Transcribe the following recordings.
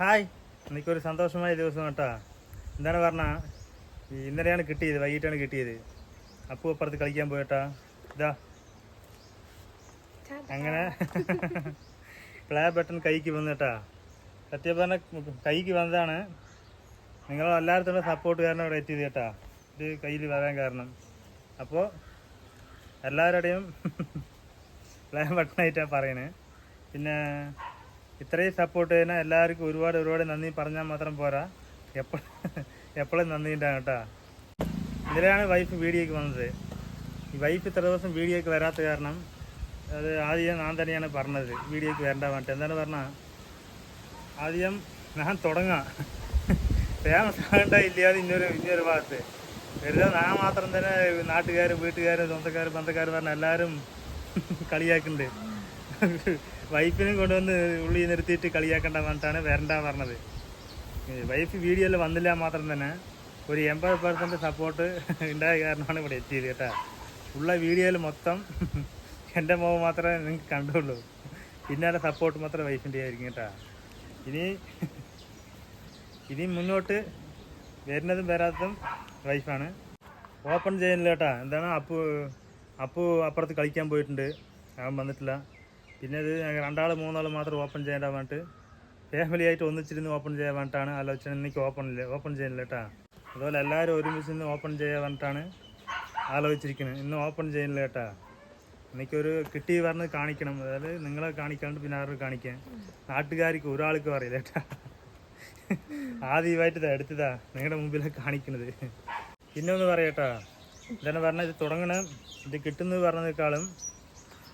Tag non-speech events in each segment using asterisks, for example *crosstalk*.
Hi. എനിക്കൊരു സന്തോഷമായ ദിവസം കേട്ടാ. എന്താണ് പറഞ്ഞാൽ ഇന്നലെയാണ് കിട്ടിയത് വൈകിട്ടാണ് കിട്ടിയത്. അപ്പു അപ്പുറത്ത് കളിക്കാൻ പോയിട്ടാ. ഇതാ. അങ്ങനെ. പ്ലേ ബട്ടൺ കൈക്ക് വന്നു കേട്ടാ സത്യം പറഞ്ഞ കൈക്ക് വന്നതാണ്. നിങ്ങൾ എല്ലായിടത്തുള്ള സപ്പോർട്ട് കാരണം ഇവിടെ എത്തിയത് കേട്ടാ. ഇത് കയ്യിൽ വരാൻ കാരണം. അപ്പോൾ എല്ലാവരുടെയും പ്ലേ ബട്ടൺ ബട്ടണായിട്ടാണ് പറയുന്നത് പിന്നെ ഇത്രയും സപ്പോർട്ട് ചെയ്യുന്ന എല്ലാവർക്കും ഒരുപാട് ഒരുപാട് നന്ദി. പറഞ്ഞാൽ മാത്രം പോരാ. എപ്പോഴും എപ്പോഴും നന്ദി ഉണ്ടാകും കേട്ടാ. ഇതിലാണ് വൈഫ് വീഡിയോക്ക് വന്നത്. ഈ വൈഫ് ഇത്ര ദിവസം വീഡിയോക്ക് വരാത്ത കാരണം അത് ആദ്യം ഞാൻ തന്നെയാണ് പറഞ്ഞത്. വീഡിയോക്ക് വരണ്ട വേണ്ട എന്താണ് പറഞ്ഞാൽ ആദ്യം ഞാൻ തുടങ്ങാം. ഫേമസ് ഇല്ലാതെ ഇന്നൊരു ഇന്നൊരു ഭാഗത്ത്. വെറുതെ ഞാൻ മാത്രം തന്നെ നാട്ടുകാർ വീട്ടുകാർ സ്വന്തക്കാർ ബന്ധക്കാർ പറഞ്ഞ എല്ലാവരും കളിയാക്കുന്നുണ്ട്. വൈഫിനും കൊണ്ടുവന്ന് ഉള്ളി നിർത്തിയിട്ട് കളിയാക്കണ്ട പറഞ്ഞിട്ടാണ് വരണ്ട പറഞ്ഞത്. വൈഫ് വീഡിയോയിൽ വന്നില്ല മാത്രം തന്നെ ഒരു എൺപത് പെർസെന്റ് സപ്പോർട്ട് ഉണ്ടായ കാരണമാണ് ഇവിടെ എത്തിയത് കേട്ടാ. ഉള്ള വീഡിയോയിൽ മൊത്തം എന്റെ മോ മാത്രമേ നിങ്ങൾക്ക് കണ്ടുള്ളൂ. പിന്നാലെ സപ്പോർട്ട് മാത്രം വൈഫിന്റെ ആയിരിക്കും കേട്ടാ. ഇനി ഇനി മുന്നോട്ട് വരുന്നതും വരാത്തതും വൈഫാണ്. ഓപ്പൺ ചെയ്യുന്നില്ല കേട്ടാ. എന്താണ് അപ്പു അപ്പു അപ്പുറത്ത് കളിക്കാൻ പോയിട്ടുണ്ട്. അവൻ വന്നിട്ടില്ല. പിന്നെ ഇത് രണ്ടാൾ മൂന്നാൾ മാത്രം ഓപ്പൺ ചെയ്യേണ്ട വേണ്ടിട്ട് ഫാമിലി ആയിട്ട് ഒന്നിച്ചിരുന്ന് ഓപ്പൺ ചെയ്യാൻ വേണ്ടിയിട്ടാണ് ആലോചന എനിക്ക് ഓപ്പൺ ഇല്ല. ഓപ്പൺ ചെയ്യുന്നില്ല കേട്ടാ അതുപോലെ എല്ലാവരും ഒരുമിച്ച് ഇന്ന് ഓപ്പൺ ചെയ്യാൻ വേണ്ടിയിട്ടാണ് ആലോചിച്ചിരിക്കുന്നത് ഇന്ന് ഓപ്പൺ ചെയ്യുന്നില്ല കേട്ടാ എനിക്കൊരു കിട്ടി പറഞ്ഞ് കാണിക്കണം. അതായത് നിങ്ങളെ കാണിക്കാണ്ട് പിന്നെ ആരും കാണിക്കാൻ. നാട്ടുകാർക്ക് ഒരാൾക്ക് അറിയില്ല കേട്ടാ ആദ്യമായിട്ട് എടുത്തതാ. നിങ്ങളുടെ മുമ്പിലാണ് കാണിക്കുന്നത് പിന്നെ ഒന്ന് പറയട്ടാ ഇതെന്നെ പറഞ്ഞാൽ ഇത് തുടങ്ങണം ഇത് കിട്ടുന്നത് പറഞ്ഞതിനേക്കാളും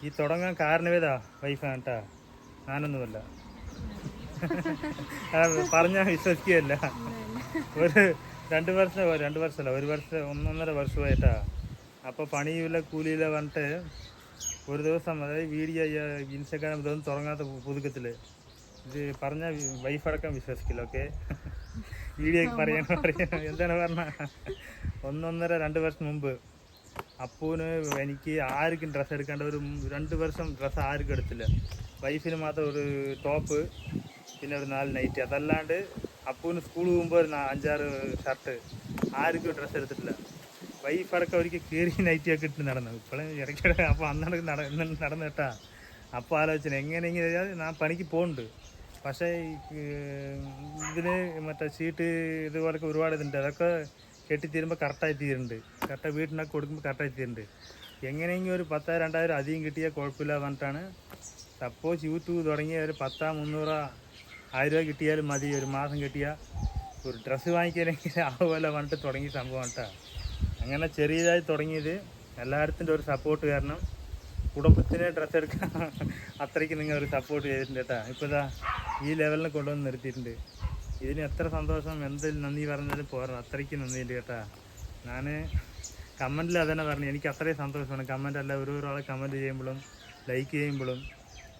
ഈ തുടങ്ങാൻ കാരണവേതാ വൈഫാണ് കേട്ടാ ഞാനൊന്നുമല്ല. പറഞ്ഞാൽ വിശ്വസിക്കുകയല്ല. ഒരു രണ്ട് വർഷം രണ്ട് വർഷമല്ല ഒരു വർഷം ഒന്നൊന്നര വർഷമായിട്ടാ. അപ്പോൾ പണിയില്ല കൂലിയില്ല പറഞ്ഞിട്ട് ഒരു ദിവസം അതായത് വീഡിയോ ഇൻസ്റ്റാഗ്രാം ഇതൊന്നും തുടങ്ങാത്ത പുതുക്കത്തിൽ ഇത് പറഞ്ഞ വൈഫടക്കം വിശ്വസിക്കില്ല ഓക്കെ? വീഡിയോ പറയാൻ പറയാൻ എന്താണ് പറഞ്ഞ? ഒന്നൊന്നര രണ്ട് വർഷം മുമ്പ്. അപ്പൂന് എനിക്ക് ആർക്കും ഡ്രസ്സ് എടുക്കേണ്ട ഒരു രണ്ട് വർഷം ഡ്രസ്സ് ആർക്കും എടുത്തില്ല. വൈഫിന് മാത്രം ഒരു ടോപ്പ് പിന്നെ ഒരു നാല് നൈറ്റ് അതല്ലാണ്ട് അപ്പൂന് സ്കൂൾ പോകുമ്പോൾ ഒരു അഞ്ചാറ് ഷർട്ട് ആർക്കും ഡ്രസ്സ് എടുത്തിട്ടില്ല. വൈഫ് അടക്കം ഒരിക്കൽ കയറി നൈറ്റിയൊക്കെ *laughs* ഇട്ട് നടന്നു. ഇപ്പോഴും ഇടയ്ക്കിടെ അപ്പോൾ അന്നടക്ക് നടന്നിട്ടാ അപ്പോൾ ആലോചന എങ്ങനെയെങ്കിലും ഞാൻ പണിക്ക് പോകുന്നുണ്ട് പക്ഷേ ഇതിന് മറ്റേ ഷീറ്റ് ഇതുപോലൊക്കെ ഒരുപാട് ഇതുണ്ട്. അതൊക്കെ കെട്ടിത്തീരുമ്പോൾ കറക്റ്റായി തീരുന്നുണ്ട്. കറക്റ്റ് വീട്ടിനൊക്കെ കൊടുക്കുമ്പോൾ കറക്റ്റായി തീരുന്നുണ്ട്. എങ്ങനെയെങ്കിലും ഒരു പത്തോ രണ്ടായിരം അധികം കിട്ടിയാൽ കുഴപ്പമില്ല പറഞ്ഞിട്ടാണ്. സപ്പോസ് യൂട്യൂബ് തുടങ്ങിയ ഒരു പത്താ മുന്നൂറ ആയിരം രൂപ കിട്ടിയാലും മതി ഒരു മാസം കിട്ടിയാൽ ഒരു ഡ്രസ്സ് വാങ്ങിക്കണമെങ്കിൽ അതുപോലെ പറഞ്ഞിട്ട് തുടങ്ങിയ സംഭവം കേട്ടോ. അങ്ങനെ ചെറിയതായി തുടങ്ങിയത്. എല്ലായിടത്തിന്റെ ഒരു സപ്പോർട്ട് കാരണം കുടുംബത്തിന് ഡ്രസ്സ് എടുക്കാൻ *laughs* അത്രയ്ക്ക് നിങ്ങൾ ഒരു സപ്പോർട്ട് ചെയ്തിട്ടുണ്ട് കേട്ടോ. ഇപ്പോൾ ഇതാ ഈ ലെവലിൽ കൊണ്ടുവന്ന് നിർത്തിയിട്ടുണ്ട്. ഇതിന് എത്ര സന്തോഷം എന്ത് നന്ദി പറഞ്ഞാലും പോരണം അത്രയ്ക്ക് നന്ദിയുണ്ട് കേട്ടാ. ഞാൻ കമന്റിൽ അതന്നെ പറഞ്ഞു. എനിക്ക് അത്രയും സന്തോഷമാണ്. കമന്റ് അല്ല ഓരോ ഒരാളെ കമന്റ് ചെയ്യുമ്പോഴും ലൈക്ക് ചെയ്യുമ്പോഴും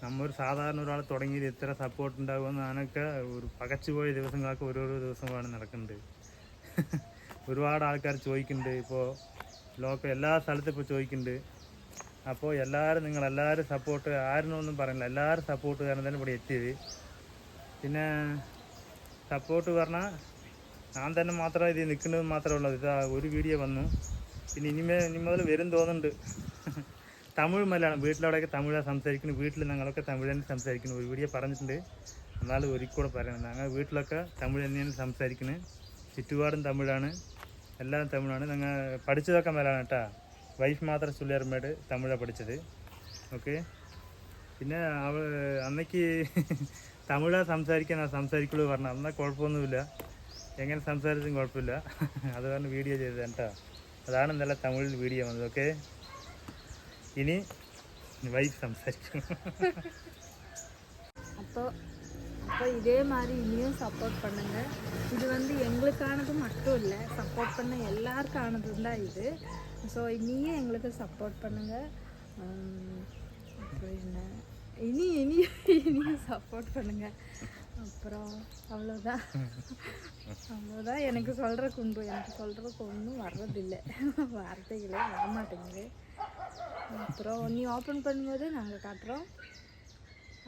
നമ്മൾ ഒരു സാധാരണ ഒരാൾ തുടങ്ങിയത് ഇത്ര സപ്പോർട്ട് ഉണ്ടാകുമെന്ന് ഞാനൊക്കെ ഒരു പകച്ചുപോയ ദിവസങ്ങളൊക്കെ ഓരോരോ ദിവസങ്ങളാണ് നടക്കുന്നത്. *laughs* ഒരുപാട് ആൾക്കാർ ചോദിക്കുന്നുണ്ട്. ഇപ്പോൾ ലോക എല്ലാ സ്ഥലത്തും ഇപ്പോൾ ചോദിക്കുന്നുണ്ട്. അപ്പോൾ എല്ലാവരും നിങ്ങൾ എല്ലാവരും സപ്പോർട്ട് ആരുന്നൊന്നും പറയുന്നില്ല എല്ലാവരും സപ്പോർട്ട് കാരണം തന്നെ ഇവിടെ എത്തിയത്. പിന്നെ സപ്പോർട്ട് പറഞ്ഞാൽ ഞാൻ തന്നെ മാത്രമേ ഇത് നിൽക്കുന്നത് മാത്രമേ ഉള്ളൂ. ഇതാ ഒരു വീഡിയോ വന്നു. പിന്നെ ഇനിമേ ഇനി മുതൽ വരും തോന്നുന്നുണ്ട്. തമിഴ് മലയാളം. വീട്ടിലവിടെയൊക്കെ തമിഴാണ് സംസാരിക്കുന്നത് വീട്ടിൽ ഞങ്ങളൊക്കെ തമിഴ് തന്നെ സംസാരിക്കുന്നു. ഒരു വീഡിയോ പറഞ്ഞിട്ടുണ്ട്. എന്നാലും ഒരിക്കൽ കൂടെ പറയണം ഞങ്ങൾ വീട്ടിലൊക്കെ തമിഴ് തന്നെയാണ് സംസാരിക്കുന്നത്. ചുറ്റുപാടും തമിഴാണ്. എല്ലാം തമിഴാണ്. ഞങ്ങൾ പഠിച്ചതൊക്കെ മലയാളം കേട്ടാ. വൈഫ് മാത്രം ചുള്ളിയർമ്മേട് തമിഴാണ് പഠിച്ചത്. ഓക്കെ പിന്നെ അവ അന്നേക്ക് തമിഴാ സംസാരിക്കാൻ സംസാരിക്കുള്ളൂ പറഞ്ഞു എന്നാൽ കുഴപ്പമൊന്നുമില്ല എങ്ങനെ സംസാരിച്ചും കുഴപ്പമില്ല അത് കാരണം വീഡിയോ ചെയ്തത് കേട്ടോ അതാണ് ഇന്നലെ തമിഴിൽ വീഡിയോ വന്നത് ഓക്കെ ഇനി വൈഫ് സംസാരിക്കും அப்போ அப்போ இதே மாதிரி இனியும் சப்போர்ட் பண்ணுங்க இது வந்து எங்களுக்கானது மட்டும் இல்லை சப்போர்ட் பண்ண எல்லாருக்கானதும் தான் இது ஸோ இனியும் எங்களுக்கு சப்போர்ட் பண்ணுங்க உம், அப்புறம் என்ன இனி இனி இனியும் சப்போர்ட் பண்ணுங்க அப்புறம் அவ்வளோதான் அவ்வளோதான் எனக்கு சொல்கிறக்கு உண்டு எனக்கு சொல்கிறதுக்கு ஒன்றும் வர்றதில்லை வார்த்தைகளே வரமாட்டேங்குது அப்புறம் நீ ஓப்பன் பண்ணும்போது நாங்கள் காட்டுறோம்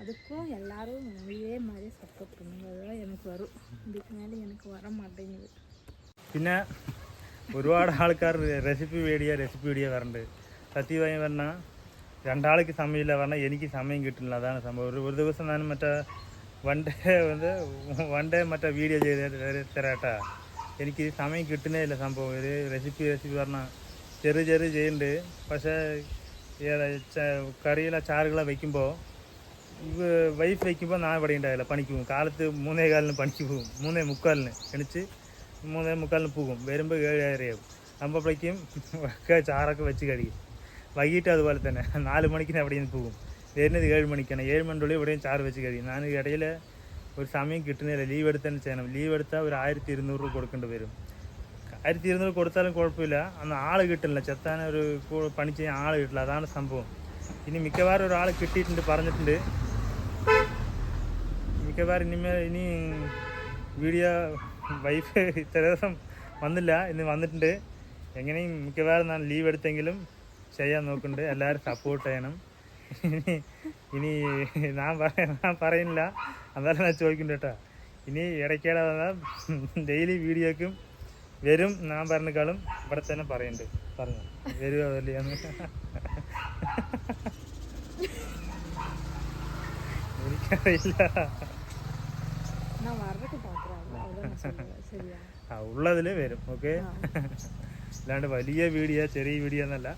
அதுக்கும் எல்லாரும் இதே மாதிரி சப்போர்ட் பண்ணுங்க அதுதான் எனக்கு வரும் இதுக்கு மேலே எனக்கு வர மாட்டேங்குது പിന്നെ ഒരുപാട് ആൾക്കാർ റെസിപ്പി വീഡിയോ റെസിപ്പി വീഡിയോ വരണ്ട് സത്യമായി പറഞ്ഞാൽ രണ്ടാൾക്ക് സമയമില്ല പറഞ്ഞാൽ എനിക്ക് സമയം കിട്ടില്ല. അതാണ് സംഭവം. ഒരു ഒരു ദിവസം ഞാൻ മറ്റേ വൺ ഡേ വന്ന് വൺ ഡേ മറ്റേ വീഡിയോ ചെയ്ത് തരാട്ടാ എനിക്ക് സമയം കിട്ടുന്നേ ഇല്ല സംഭവം. ഒരു റെസിപ്പി റെസിപ്പി പറഞ്ഞാൽ ചെറിയ ചെറിയ ചെയ്യുന്നുണ്ട്. പക്ഷേ കറിയിലെ ചാറുകളെ വയ്ക്കുമ്പോൾ വൈഫ് വയ്ക്കുമ്പോൾ ഞാൻ ഇവിടെ ഉണ്ടാവില്ല പണിക്ക് പോകും. കാലത്ത് മൂന്നേ കാലിന് പണിക്ക് പോകും. മൂന്നേ മുക്കാലിന് എണിച്ച് മൂന്നേ മുക്കാലിന് പോകും. വരുമ്പോൾ ഏഴ് ഏഴരയാവും അപ്പോഴേക്കും ചാറൊക്കെ വെച്ച് കഴിയും. വൈകിട്ട് അതുപോലെ തന്നെ. നാല് മണിക്കിന് എവിടെയും പോകും. വരുന്നത് ഏഴ് മണിക്കാണ്. ഏഴ് മണിക്കുള്ളിൽ ഇവിടെയും ചാറ് വെച്ച് കഴിയും. ഞാൻ ഇടയിൽ ഒരു സമയം കിട്ടുന്നില്ല. ലീവ് എടുത്തന്നെ ചെയ്യണം ലീവ് എടുത്താൽ ഒരു ആയിരത്തി ഇരുന്നൂറ് രൂപ കൊടുക്കേണ്ടി വരും. ആയിരത്തി ഇരുന്നൂറ് കൊടുത്താലും കുഴപ്പമില്ല. അന്ന് ആൾ കിട്ടില്ല ചെത്താൻ ഒരു പണി ചെയ്യാൻ ആൾ കിട്ടില്ല. അതാണ് സംഭവം. ഇനി മിക്കവാറും ഒരാൾ കിട്ടിയിട്ടുണ്ട് പറഞ്ഞിട്ടുണ്ട്. മിക്കവാറും ഇനിമേ ഇനി വീഡിയോ വൈഫ് *laughs* ഇത്ര ദിവസം വന്നില്ല. ഇന്ന് വന്നിട്ടുണ്ട്. എങ്ങനെയും മിക്കവാറും ഞാൻ ലീവ് എടുത്തെങ്കിലും ചെയ്യാൻ നോക്കുന്നുണ്ട്. എല്ലാവരും സപ്പോർട്ട് ചെയ്യണം. ഇനി ഞാൻ ഞാൻ പറയുന്നില്ല. എന്നാലും ഞാൻ ചോദിക്കുന്നുണ്ട് കേട്ടോ. ഇനി ഇടയ്ക്കിടെ ഡെയിലി വീഡിയോക്കും വരും ഞാൻ പറഞ്ഞേക്കാളും ഇവിടെ തന്നെ പറയുന്നുണ്ട്. പറഞ്ഞു. വരുമോ വരില്ലയെന്ന് എനിക്കറിയില്ല. ഉള്ളതിൽ വരും. ഓക്കെ അല്ലാണ്ട് വലിയ വീഡിയോ ചെറിയ വീഡിയോ എന്നല്ല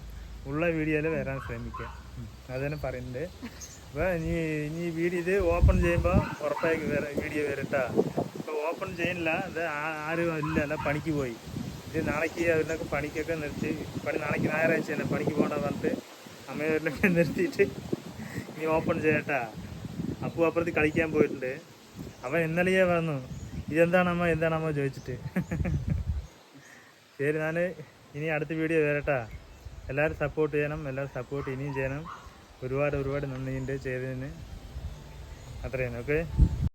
ഉള്ള വീഡിയോയിൽ വരാൻ ശ്രമിക്കുക. ഉം. അത് തന്നെ പറയുന്നുണ്ട്. അപ്പോൾ ഇനി ഇനി വീഡിയോ ഇത് ഓപ്പൺ ചെയ്യുമ്പോൾ ഉറപ്പായി വീഡിയോ വരട്ടാ. ഇപ്പോൾ ഓപ്പൺ ചെയ്യുന്നില്ല. ആ- ആരും ഇല്ല. അല്ല പണിക്ക് പോയി. ഇത് നാളേക്ക് അവരിലൊക്കെ പണിക്കൊക്കെ നിർത്തി. പണി നാളേക്ക് ഞായറാഴ്ച തന്നെ പണിക്ക് പോകണ്ട പറഞ്ഞിട്ട് അമ്മയവരിലൊക്കെ *laughs* നിർത്തിയിട്ട് ഇനി ഓപ്പൺ ചെയ്യട്ടാ. അപ്പു അപ്പുറത്ത് കളിക്കാൻ പോയിട്ടുണ്ട്. അവൻ ഇന്നലെയേ വന്നു. ഇതെന്താണമ്മ എന്താണമ്മ ചോദിച്ചിട്ട്? *laughs* ശരി ഞാൻ ഇനി അടുത്ത വീഡിയോ വരട്ടാ. എല്ലാവരും സപ്പോർട്ട് ചെയ്യണം എല്ലാവരും സപ്പോർട്ട് ഇനിയും ചെയ്യണം. ഒരുപാട് ഒരുപാട് നന്ദിയുണ്ട് ചെയ്തതിന്. അത്രയാണ് ഓക്കെ